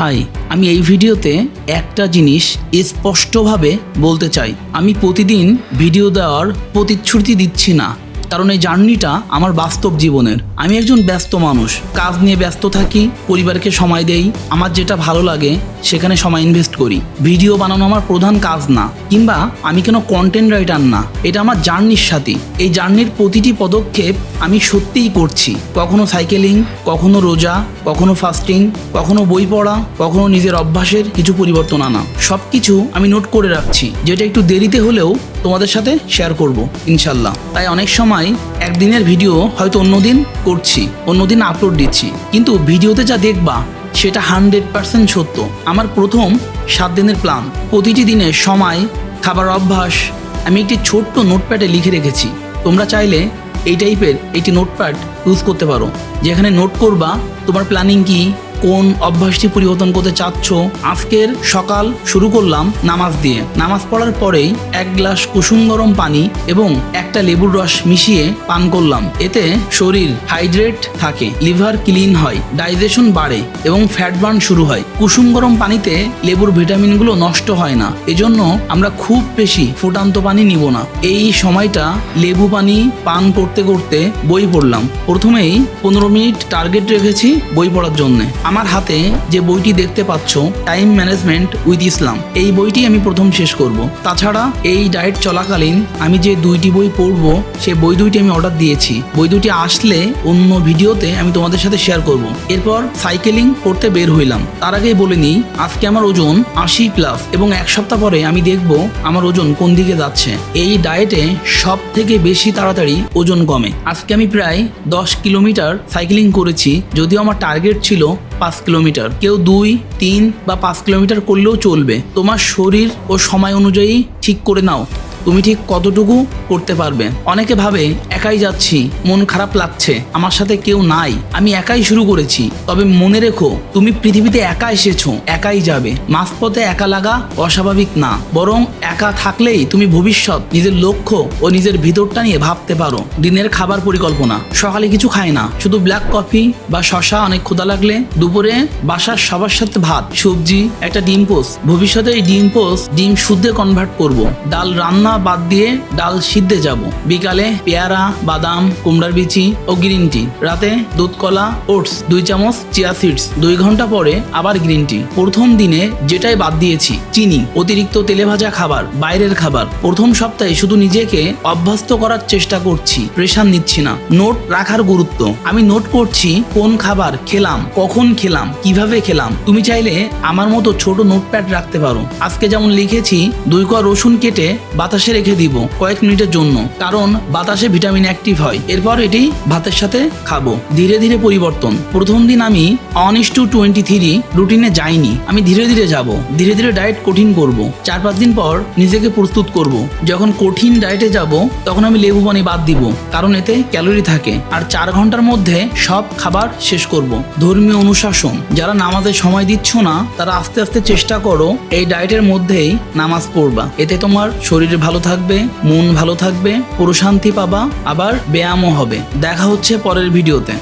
High, আমি এই ভিডিওতে একটা জিনিস স্পষ্টভাবে বলতে চাই। আমি প্রতিদিন ভিডিও দেওয়ার প্রতিশ্রুতি দিচ্ছি না। কারণ এই জার্নিটা আমার বাস্তব জীবনের। আমি একজন ব্যস্ত মানুষ, কাজ নিয়ে ব্যস্ত থাকি, পরিবারকে সময় দেই, আমার যেটা ভালো লাগে সেখানে সময় ইনভেস্ট করি। ভিডিও বানানো আমার প্রধান কাজ না, কিংবা আমি কেন কন্টেন্ট রাইটার না, এটা আমার জার্নির সাথে। এই জার্নির প্রতিটি পদক্ষেপ আমি সত্যিই করছি। কখনো সাইকেলিং কখনো রোজা, কখনো ফাস্টিং কখনো বই পড়া, কখনো নিজের অভ্যাসের কিছু পরিবর্তন আনা। সব কিছু আমি নোট করে রাখছি। যেটা একটু দেরিতে হলেও তোমাদের সাথে শেয়ার করব, ইনশাল্লাহ। তাই অনেক সময় একদিনের ভিডিও হয়তো অন্যদিন করছি, অন্যদিন আপলোড দিচ্ছি। কিন্তু ভিডিওতে যা দেখবা, সেটা হান্ড্রেড পার্সেন্ট সত্য। আমার প্রথম সাত দিনের প্ল্যান প্রতিটি দিনে সময়, খাবার অভ্যাস, আমি একটি ছোট্ট নোটপ্যাডে লিখে রেখেছি। তোমরা চাইলে এই টাইপের একটি নোটপ্যাড ইউজ করতে পারো। যেখানে নোট করবা, তোমার প্ল্যানিং কি কোন অভ্যাসটি পরিবর্তন করতে চাচ্ছ? আজকের সকাল শুরু করলাম নামাজ দিয়ে। নামাজ পড়ার পরেই এক গ্লাস কুসুম গরম পানি এবং একটা লেবুর রস মিশিয়ে পান করলাম। এতে শরীর হাইড্রেট থাকে, লিভার ক্লিন হয়, ডাইজেশন বাড়ে এবং ফ্যাট বার্ন শুরু হয়। কুসুম গরম পানিতে লেবুর ভিটামিনগুলো নষ্ট হয় না। এজন্য আমরা খুব বেশি ফুটান্ত পানি নিব না। এই সময়টা লেবু পানি পান করতে করতে বই পড়লাম। প্রথমেই পনেরো মিনিট টার্গেট রেখেছি বই পড়ার জন্য। আমার হাতে যে বইটি দেখতে পাচ্ছ টাইম ম্যানেজমেন্ট উইথ ইসলাম এই বইটি আমি প্রথম শেষ করব। তাছাড়া এই ডায়েট চলাকালীন আমি যে দুইটি বই পড়ব, সে বই দুইটি আমি অর্ডার দিয়েছি। বই দুইটি আসলে অন্য ভিডিওতে আমি তোমাদের সাথে শেয়ার করব। এরপর সাইকেলিং করতে বের হইলাম। তার আগেই বলে নিই, আজকে আমার ওজন আশি প্লাস এবং এক সপ্তাহ পরে আমি দেখব আমার ওজন কোন দিকে যাচ্ছে। এই ডায়েটে সব থেকে বেশি তাড়াতাড়ি ওজন কমে। আজকে আমি প্রায় দশ কিলোমিটার সাইকেলিং করেছি, যদিও আমার টার্গেট ছিল পাঁচ কিলোমিটার। কেউ দুই, তিন বা পাঁচ কিলোমিটার করলেও চলবে। তোমার শরীর ও সময় অনুযায়ী ঠিক করে নাও। তুমি ঠিক কতটুকু করতে পারবে। অনেকে ভাবে, একাই যাচ্ছি, মন খারাপ লাগছে, আমার সাথে কেউ নাই, আমি একাই শুরু করেছি। তবে মনে রেখো, তুমি পৃথিবীতে একা এসেছ, একাই যাবে। মাঝপথে একা লাগা অস্বাভাবিক না, বরং একা থাকলেই তুমি ভবিষ্যৎ, নিজের লক্ষ্য ও নিজের ভিতরটা নিয়ে ভাবতে পারো। দিনের খাবার পরিকল্পনা, সকালে কিছু খায় না, শুধু ব্ল্যাক কফি বা শশা অনেক ক্ষুদা লাগলে দুপুরে বাসার সবার সাথে ভাত, সবজি, একটা ডিম পোস্ট। ভবিষ্যতে এই ডিম পোস্ট, ডিম শুদ্ধে কনভার্ট করব। ডাল রান্না বাদ দিয়ে ডাল সিদ্ধে যাব। বিকালে পেয়ারা, বাদাম, কুমড়ার বিচি ও গ্রিন টি রাতে দুধ কলা ওটস, দুই চামচ চিয়া সিডস দুই ঘণ্টা পরে আবার গ্রিন টি প্রথম দিনে যেটাই বাদ দিয়েছি, চিনি, অতিরিক্ত তেলে ভাজা খাবার, বাইরের খাবার। প্রথম সপ্তাহে শুধু নিজেকে অভ্যস্ত করার চেষ্টা করছি প্রেশার নিচ্ছি না। নোট রাখার গুরুত্ব। আমি নোট করছি, কোন খাবার খেলাম, কখন খেলাম, কীভাবে খেলাম। তুমি চাইলে আমার মতো ছোট নোটপ্যাড রাখতে পারো। আজকে যেমন লিখেছি, দুই কোয়া রসুন কেটে বাতাসে রেখে দিব। কয়েক মিনিটের জন্য, কারণ বাতাসে ভিটামিন অ্যাক্টিভ হয়। এরপর এটি ভাতের সাথে খাব। ধীরে ধীরে পরিবর্তন। প্রথম দিন আমি অন টু টোয়েন্টি থ্রি রুটিনে যাইনি। আমি ধীরে ধীরে যাব। ধীরে ধীরে ডায়েট কঠিন করব। চার পাঁচ দিন পর নিজেকে প্রস্তুত করব। যখন কঠিন ডায়েটে যাব, তখন আমি লেবু পানি বাদ দিব, কারণ এতে ক্যালোরি থাকে। আর চার ঘণ্টার মধ্যে সব খাবার শেষ করব। ধর্মীয় অনুশাসন। যারা নামাজে সময় দিচ্ছ না, তারা আস্তে আস্তে চেষ্টা করো, এই ডায়েটের মধ্যেই নামাজ পড়বা। এতে তোমার শরীর ভালো থাকবে, মন ভালো থাকবে প্রশান্তি পাবা আবার ব্যায়ামও হবে। দেখা হচ্ছে পরের ভিডিওতে।